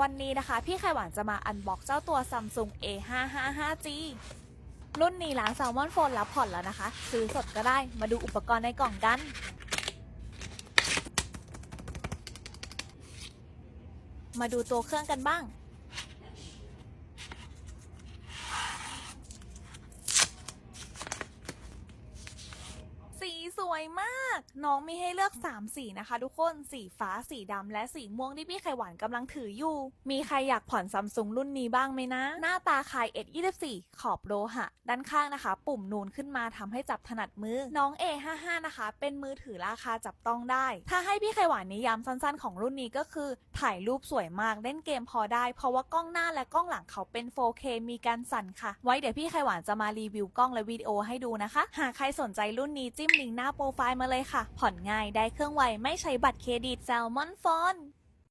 วันนี้นะคะ พี่ไข่หวานจะมาอันบ็อกเจ้าตัว Samsung A555G รุ่นนี้ร้าน s ซลมอนโฟนรับผ่อนแล้วนะคะ ซื้อสดก็ได้มาดูอุปกรณ์ในกล่องกัน มาดูตัวเครื่องกันบ้าง สวยมาก น้องมีให้เลือก 3 สีนะคะ ทุกคน สีฟ้า สีดำ และสีม่วงที่พี่ไข่หวานกำลังถืออยู่ มีใครอยากผ่อนซัมซุงรุ่นนี้บ้างไหมนะ หน้าตาคล้าย S24 ขอบโลหะ ด้านข้างนะคะ ปุ่มนูนขึ้นมาทำให้จับถนัดมือ น้อง A55 นะคะ เป็นมือถือราคาจับต้องได้ ถ้าให้พี่ไข่หวานนิยามสั้นๆ ของรุ่นนี้ก็คือ ถ่ายรูปสวยมาก เล่นเกมพอได้ เพราะว่ากล้องหน้าและกล้องหลังเขาเป็น 4K มีการสั่นค่ะ ไว้เดี๋ยวพี่ไข่หวานจะมารีวิวกล้องและวิดีโอให้ดูนะคะ หากใครสนใจรุ่นนี้จิ้มลิงก์หน้าโปรไฟล์มาเลยค่ะ ผ่อนง่ายได้เครื่องไวไม่ใช้บัตรเครดิตแซลมอนฟอน